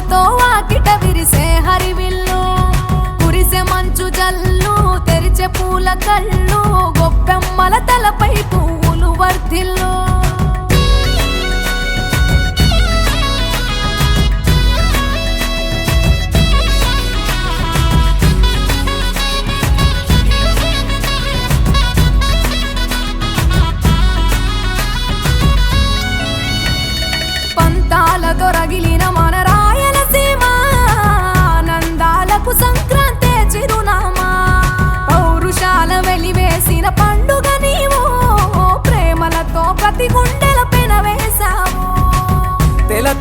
ముగ్గులతో వాకిట విరిసే హరివిల్లు. కురిసే మంచు జల్లు తెరిచే పూల కళ్ళు గొప్పెమ్మల తలపై పువ్వులు వర్ధిల్లు.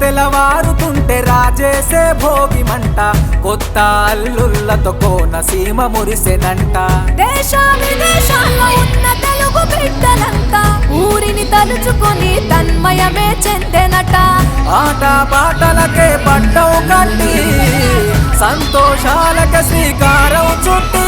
తెలవారుతుంటే రాజేసే భోగి మంట కొత్త అల్లుళ్ళతో కోన సీమ మురిసెనంట. దేశ విదేశాల్లో ఉన్న తెలుగు బిడ్డలంతా ఊరిని తలుచుకొని తన్మయమే చెందెనట. ఆట పాటలకే పట్టవు కట్టి సంతోషాలకే శ్రీకారం చుట్టి.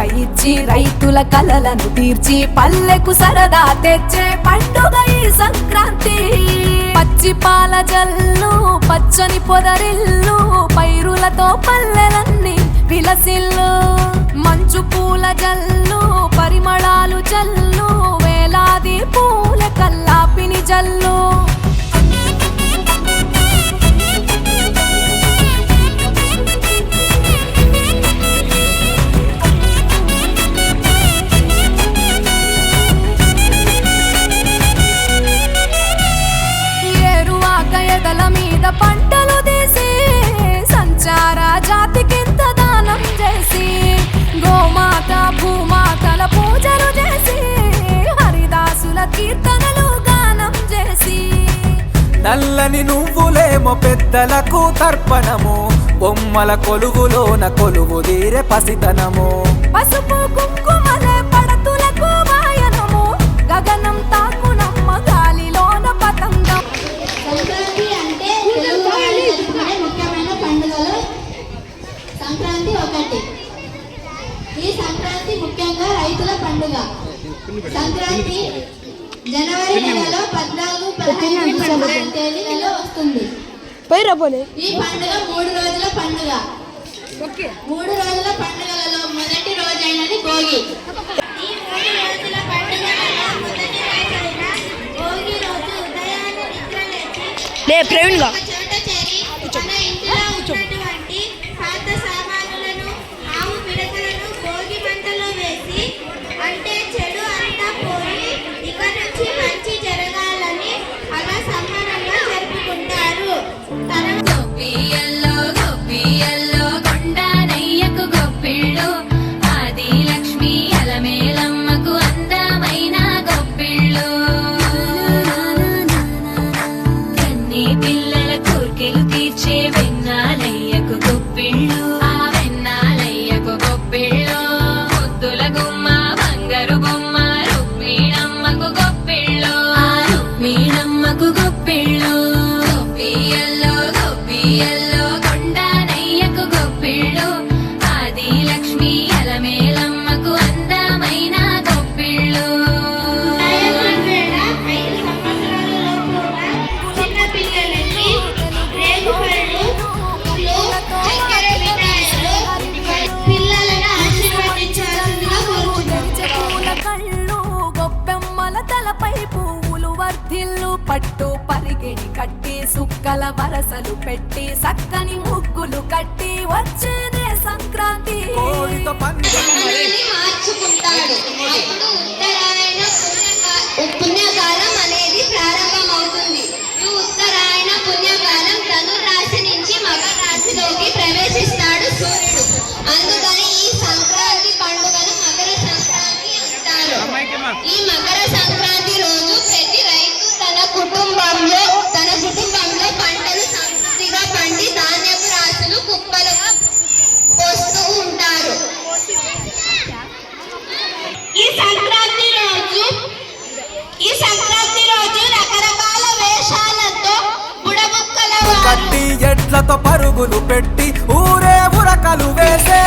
కానుక ఇచ్చి రైతుల కలలను తీర్చి పల్లెకు సరదా తెచ్చే పండుగ ఈ సంక్రాంతి. పచ్చి పాల జల్లు పచ్చని పొదరిల్లు పైరులతో పల్లెలన్నీ పెద్దలకు తర్పణము. బొమ్మల కొలువులోన కొలువు తీరే పసితనము. పసుపు కుంకుమలే పడతులకు వాయనము. గగనం తాకునమ్మ గాలిలోన పతంగం. సంక్రాంతి అంటే ముఖ్యమైన పండుగలు సంక్రాంతి ఒకటి. ఈ సంక్రాంతి ముఖ్యంగా రైతుల పండుగ. సంక్రాంతి జనవరి నెలలో పద్నాలుగు పదిహేను పదహారు తేదీలలో వస్తుంది. పోయిరా పోనీ. ఈ పండుగ మూడు రోజుల పండుగ. మూడు రోజుల పండుగలలో మొదటి రోజైనది భోగి. ఈ మూడు రోజుల పండుగలలో మొదటి రోజైన భోగి రోజు ఉదయాన్నే నిద్రలేచి లే ప్రవీణ్గా ಮಗು ಗೊಪ್ಪಿಳ್ಳು సుక్కల వరసలు పెట్టి సక్కని ముగ్గులు కట్టి వచ్చేదే సంక్రాంతి. కోడితో పందెము మనల్ని మార్చుకుంటాడు. అప్పుడు ఉత్తరాయణ పుణ్యకా- పుణ్యకాలం అనేది ప్రారంభమవుతుంది. ఈ ఉత్తరాయణ పుణ్యకాలం ధనురాశి సీట్లతో పరుగులు పెట్టి ఊరే ఉరకలు వేసే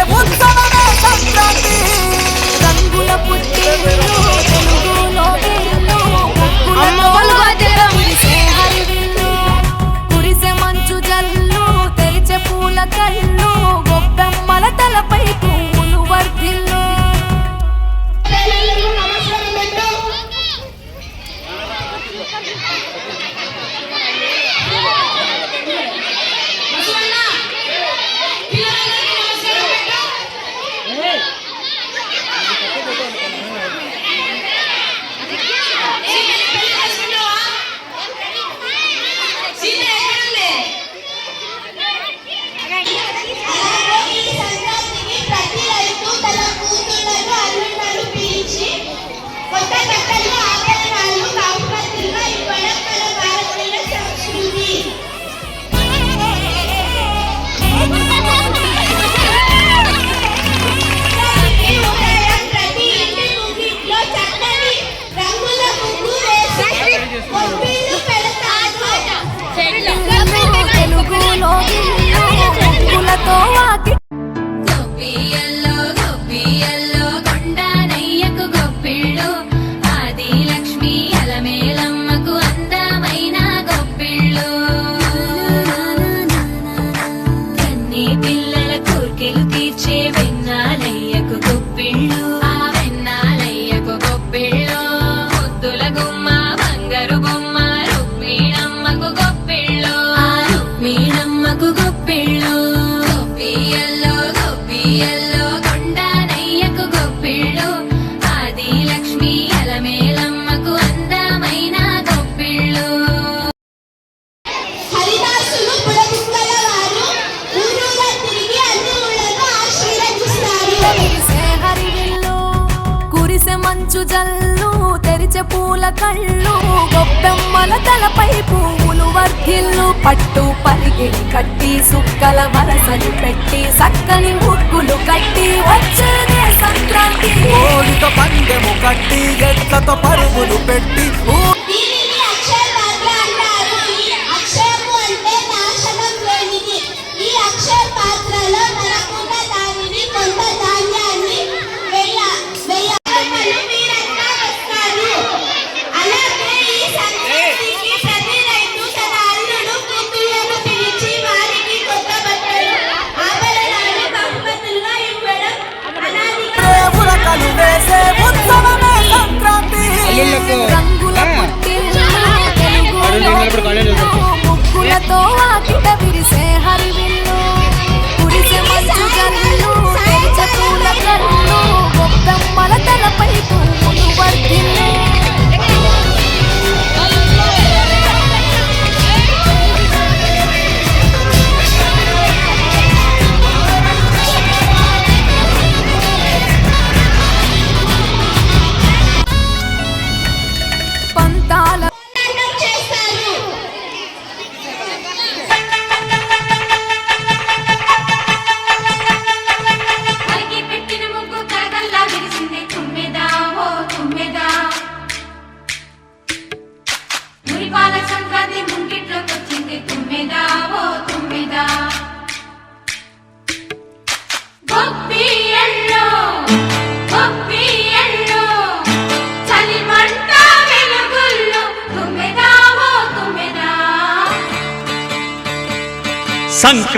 perspectiva.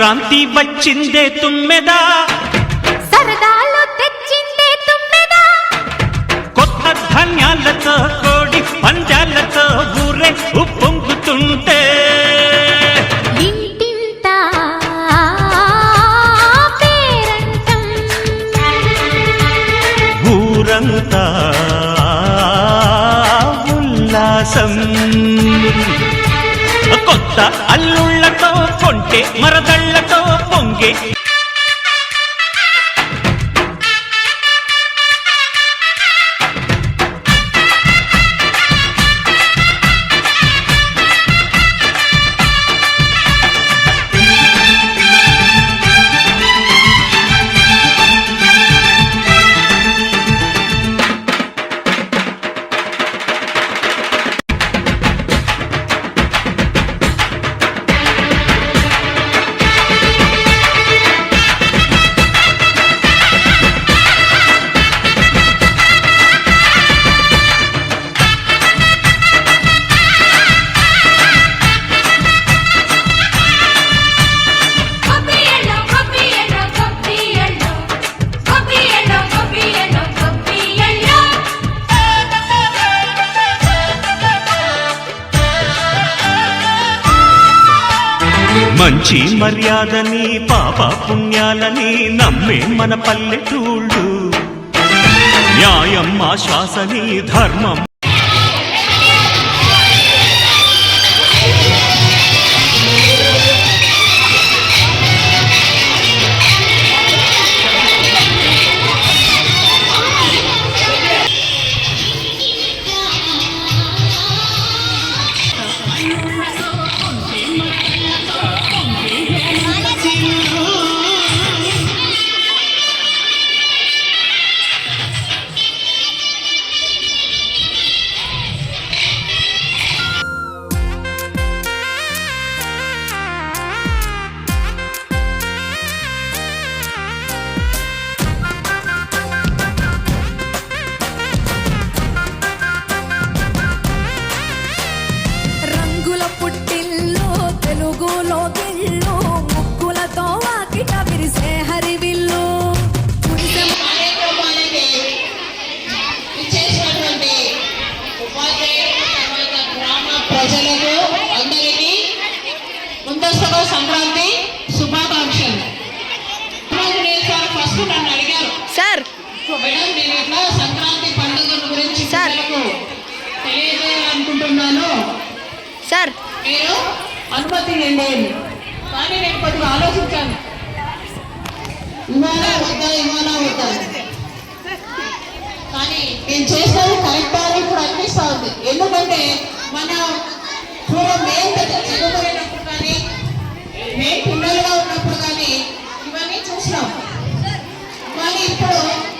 క్రాంతి వచ్చిందే తుమ్మెదా. సరదాలు తెచ్చిందే తుమ్మెదా. కొత్త ధాన్యాలతో కోడి పంజాలతో ఊరే ఉప్పొంగుతుంటే. కొత్త అల్లుళ్ళతో కొంటే మరద Okay. మర్యాదని పాప పుణ్యాలని నమ్మే మన పల్లెటూళ్ళు. న్యాయం ఆశ్వాసని ధర్మం. ముందస్తుగా సంక్రాంతి శుభాకాంక్షలు. సార్ ఫస్ట్ నన్ను అడిగారు. సార్. మేడం నేను ఇట్లా సంక్రాంతి పండుగ గురించి సార్. పిల్లలకు తెలియజేయాలనుకుంటున్నాను. సార్. మీరు అనుమతి ఇవ్వండి కానీ నేను కొద్దిగా ఆలోచించాను. ఇవాళ వద్దా ఇవాళ వద్దా. కానీ నేను చేసేది కరెక్ట్ అని ఇప్పుడు అనిపిస్తా ఉంది. ఎందుకంటే మన పూర్వం పెద్ద చదువుకునేటప్పుడు కానీ మేము పిల్లలుగా ఉన్నప్పుడు కానీ ఇవన్నీ చూసినాం. కానీ ఇప్పుడు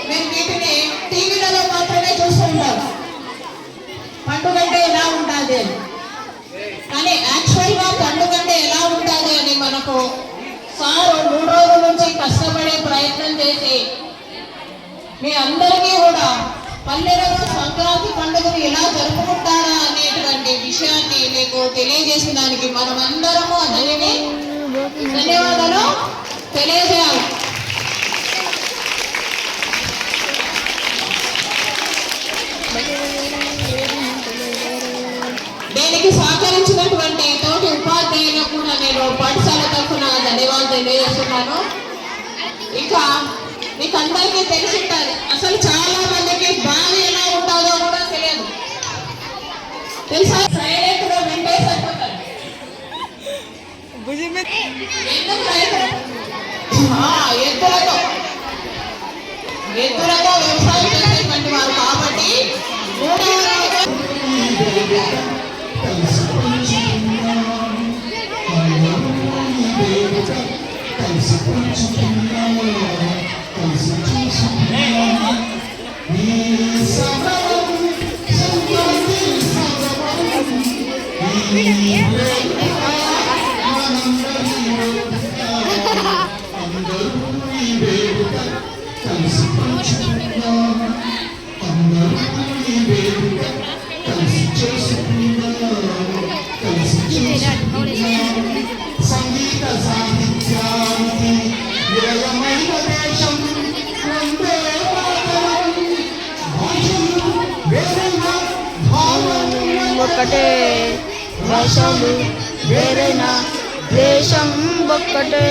మేము వీటిని టీవీలలో మాత్రమే చూస్తూ ఉంటాం. పండుగ అంటే ఎలా ఉంటుంది అని కానీ యాక్చువల్గా పండుగ అంటే ఎలా ఉంటుంది అని మనకు సార్ మూడు రోజుల నుంచి కష్టపడే ప్రయత్నం చేసి మీ అందరికీ కూడా పల్లెలలో సంక్రాంతి పండుగను ఎలా జరుపుకుంటారా అనేటువంటి విషయాన్ని మీకు తెలియజేసిన దానికి మనమందరము అందరము అందరినీ ధన్యవాదాలు. తెలియజేయాలి. దీనికి సహకరించినటువంటి తోటి ఉపాధ్యాయులకు కూడా నేను పాఠశాల తరఫున ధన్యవాదాలు తెలియజేస్తున్నాను. ఇంకా మీకు అందరికీ తెలిసి అసలు చాలా ఎద్దులతో ఎద్దులతో వ్యవసాయం చేసేటువంటి వారు కాబట్టి మూడవ సంగీత సాహిత్యానికి దేశం వందే ఒక్కటే భాషలు వేరేనా దేశం ఒక్కటే.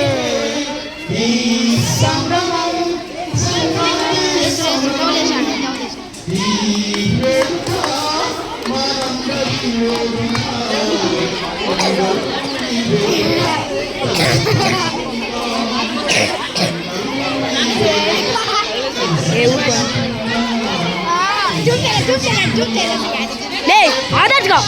ఈ ఈ వేడుక మనందరి లే ఆదర్శగా